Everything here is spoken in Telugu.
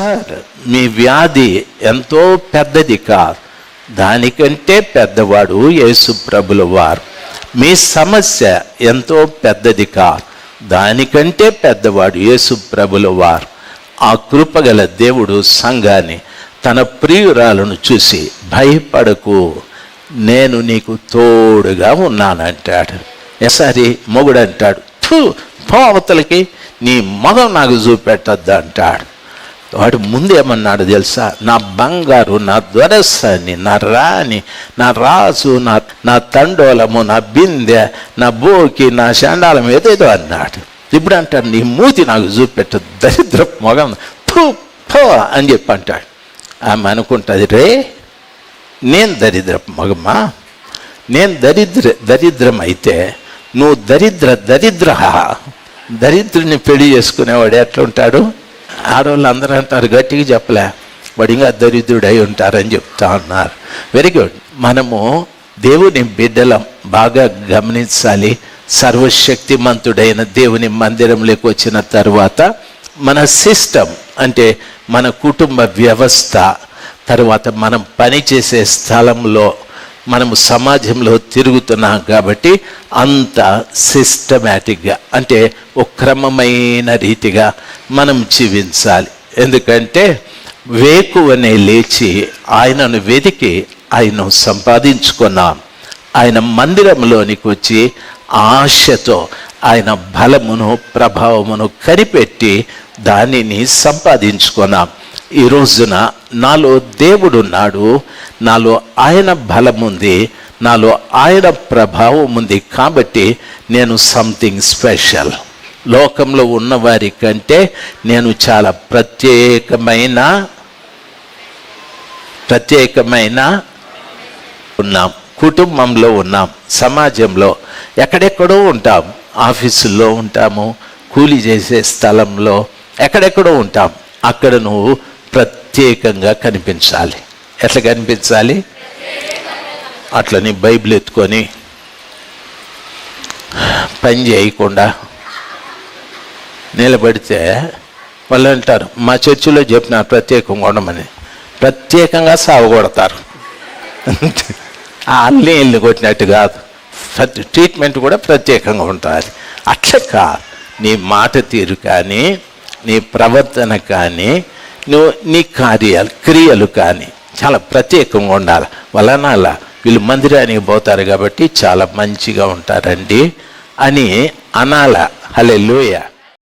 సార్ మీ వ్యాధి ఎంతో పెద్దది కాదు. దానికంటే పెద్దవాడు యేసు ప్రభుల వారు. మీ సమస్య ఎంతో పెద్దది కాదు. దానికంటే పెద్దవాడు యేసు ప్రభుల వారు. ఆ కృపగల దేవుడు సంఘాన్ని తన ప్రియురాలను చూసి భయపడకు. నేను నీకు తోడుగా ఉన్నానంటాడు. ఎసారి మొగుడు అంటాడు "ఫు, పో అవతలకి నీ మగం నాకు చూపెట్టద్దు అంటాడు వాడు ముందేమన్నాడు తెలుసా? నా బంగారు నా దొరసని నా రాణి నా రాజు నా నా తండోలము నా బిందె నా బోకి నా శాండాలం ఏదేదో అన్నాడు. ఇప్పుడు అంటాడు నీ మూతి నాకు చూపెట్టు దరిద్ర మొగం ఫు, అని చెప్పి అంటాడు. ఆమె అనుకుంటుంది రే నేను దరిద్ర మగమ్మా నేను దరిద్ర దరిద్రం అయితే నువ్వు దరిద్ర దరిద్ర దరిద్రుని పెళ్ళి చేసుకునేవాడు ఎట్లా ఉంటాడు ఆడవాళ్ళు అందరూ అంటారు గట్టిగా చెప్పలే. వాడు ఇంకా దరిద్రుడై ఉంటారని చెప్తా ఉన్నారు. వెరీ గుడ్ మనము దేవుని బిడ్డలం బాగా గమనించాలి. సర్వశక్తిమంతుడైన దేవుని మందిరంలోకి వచ్చిన తర్వాత మన సిస్టమ్ అంటే మన కుటుంబ వ్యవస్థ తర్వాత మనం పనిచేసే స్థలంలో మనము సమాజంలో తిరుగుతున్నాం కాబట్టి అంత సిస్టమేటిక్గా అంటే ఒక క్రమమైన రీతిగా మనం జీవించాలి. ఎందుకంటే వేకువనే లేచి ఆయనను వెతికి ఆయన సంపాదించుకున్నాం. ఆయన మందిరంలోనికి వచ్చి ఆశతో ఆయన బలమును ప్రభావమును కనిపెట్టి దానిని సంపాదించుకున్నాం. ఈ రోజున నాలో దేవుడున్నాడు నాలో ఆయన బలం ఉంది నాలో ఆయన ప్రభావం ఉంది కాబట్టి నేను సంథింగ్ స్పెషల్ లోకంలో ఉన్నవారి కంటే నేను చాలా ప్రత్యేకమైన ప్రత్యేకమైన ఉన్నాం. కుటుంబంలో ఉన్నాం సమాజంలో ఎక్కడెక్కడో ఉంటాం. ఆఫీసుల్లో ఉంటాము కూలి చేసే స్థలంలో ఎక్కడెక్కడో ఉంటాం. అక్కడ నువ్వు ప్రత్యేకంగా కనిపించాలి. ఎట్లా కనిపించాలి? అట్లని బైబిల్ ఎత్తుకొని పని చేయకుండా నిలబడితే వాళ్ళు అంటారు మా చర్చిలో చెప్పిన ప్రత్యేకంగా ఉండమని. ప్రత్యేకంగా సాగుకొడతారు ఆ అల్లి ఇల్లు కొట్టినట్టు కాదు. ప్రతి ట్రీట్మెంట్ కూడా ప్రత్యేకంగా ఉంటుంది అట్లా కాదు. నీ మాట తీరు కానీ నీ ప్రవర్తన కానీ నువ్వు నీ కార్యాలు క్రియలు కానీ చాలా ప్రత్యేకంగా ఉండాలి. వలన అలా వీళ్ళు మందిరానికి పోతారు కాబట్టి చాలా మంచిగా ఉంటారండి అని అనాల. హలే